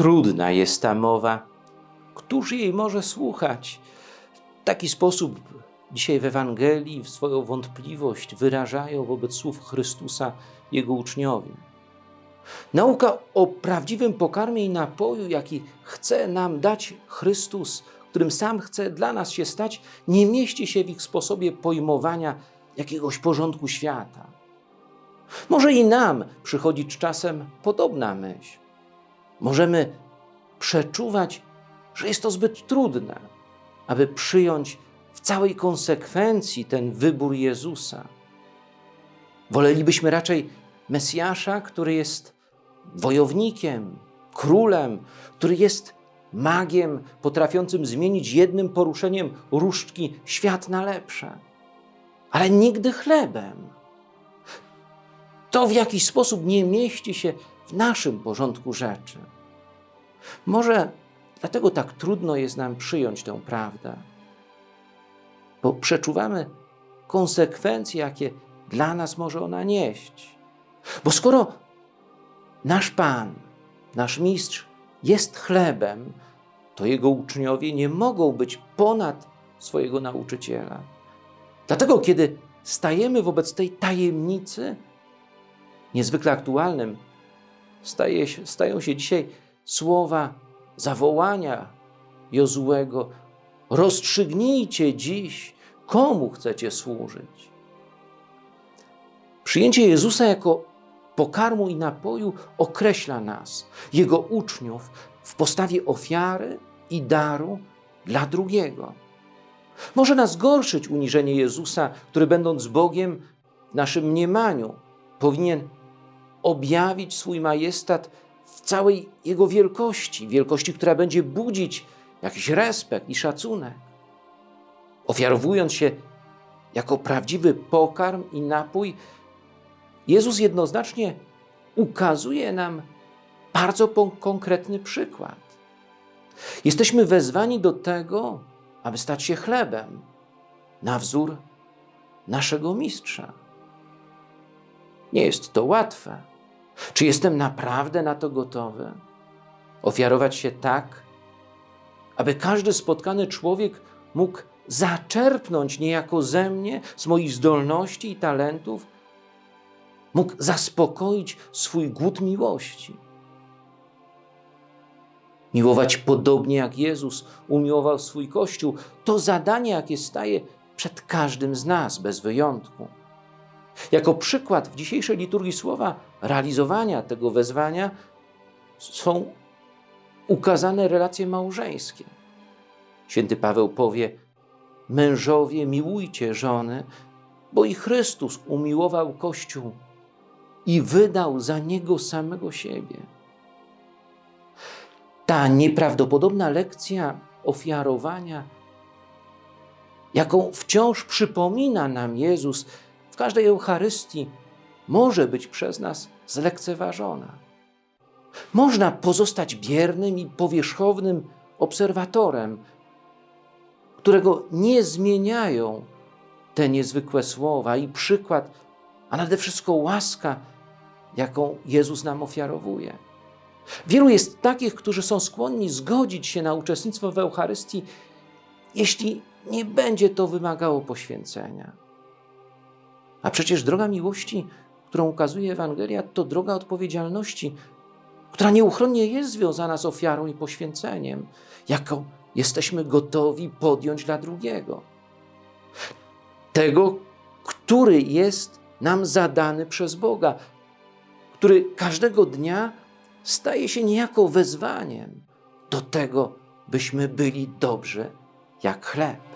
trudna jest ta mowa. Któż jej może słuchać? W taki sposób dzisiaj w Ewangelii swoją wątpliwość wyrażają wobec słów Chrystusa Jego uczniowie. Nauka o prawdziwym pokarmie i napoju, jaki chce nam dać Chrystus, którym sam chce dla nas się stać, nie mieści się w ich sposobie pojmowania jakiegoś porządku świata. Może i nam przychodzić czasem podobna myśl. Możemy przeczuwać, że jest to zbyt trudne, aby przyjąć w całej konsekwencji ten wybór Jezusa. Wolelibyśmy raczej Mesjasza, który jest wojownikiem, królem, który jest magiem potrafiącym zmienić jednym poruszeniem różdżki świat na lepsze, ale nigdy chlebem. To w jakiś sposób nie mieści się w naszym porządku rzeczy. Może dlatego tak trudno jest nam przyjąć tę prawdę, bo przeczuwamy konsekwencje, jakie dla nas może ona nieść. Bo skoro nasz Pan, nasz Mistrz jest chlebem, to jego uczniowie nie mogą być ponad swojego nauczyciela. Dlatego, kiedy stajemy wobec tej tajemnicy, niezwykle aktualnym, staje stają się dzisiaj słowa zawołania Jozłego: Rozstrzygnijcie dziś, komu chcecie służyć. Przyjęcie Jezusa jako pokarmu i napoju określa nas, Jego uczniów, w postawie ofiary i daru dla drugiego. Może nas gorszyć uniżenie Jezusa, który będąc Bogiem w naszym mniemaniu powinien objawić swój majestat w całej Jego wielkości, wielkości, która będzie budzić jakiś respekt i szacunek. Ofiarowując się jako prawdziwy pokarm i napój, Jezus jednoznacznie ukazuje nam bardzo konkretny przykład. Jesteśmy wezwani do tego, aby stać się chlebem na wzór naszego mistrza. Nie jest to łatwe. Czy jestem naprawdę na to gotowy? Ofiarować się tak, aby każdy spotkany człowiek mógł zaczerpnąć niejako ze mnie, z moich zdolności i talentów, mógł zaspokoić swój głód miłości. Miłować podobnie jak Jezus umiłował swój Kościół, to zadanie, jakie staje przed każdym z nas, bez wyjątku. Jako przykład w dzisiejszej liturgii słowa realizowania tego wezwania są ukazane relacje małżeńskie. Święty Paweł powie: Mężowie, miłujcie żony, bo i Chrystus umiłował Kościół i wydał za niego samego siebie. Ta nieprawdopodobna lekcja ofiarowania, jaką wciąż przypomina nam Jezus w każdej Eucharystii, może być przez nas zlekceważona. Można pozostać biernym i powierzchownym obserwatorem, którego nie zmieniają te niezwykłe słowa i przykład, a nade wszystko łaska, jaką Jezus nam ofiarowuje. Wielu jest takich, którzy są skłonni zgodzić się na uczestnictwo w Eucharystii, jeśli nie będzie to wymagało poświęcenia. A przecież droga miłości, którą ukazuje Ewangelia, to droga odpowiedzialności, która nieuchronnie jest związana z ofiarą i poświęceniem, jaką jesteśmy gotowi podjąć dla drugiego. Tego, który jest nam zadany przez Boga, który każdego dnia staje się niejako wezwaniem do tego, byśmy byli dobrzy jak chleb.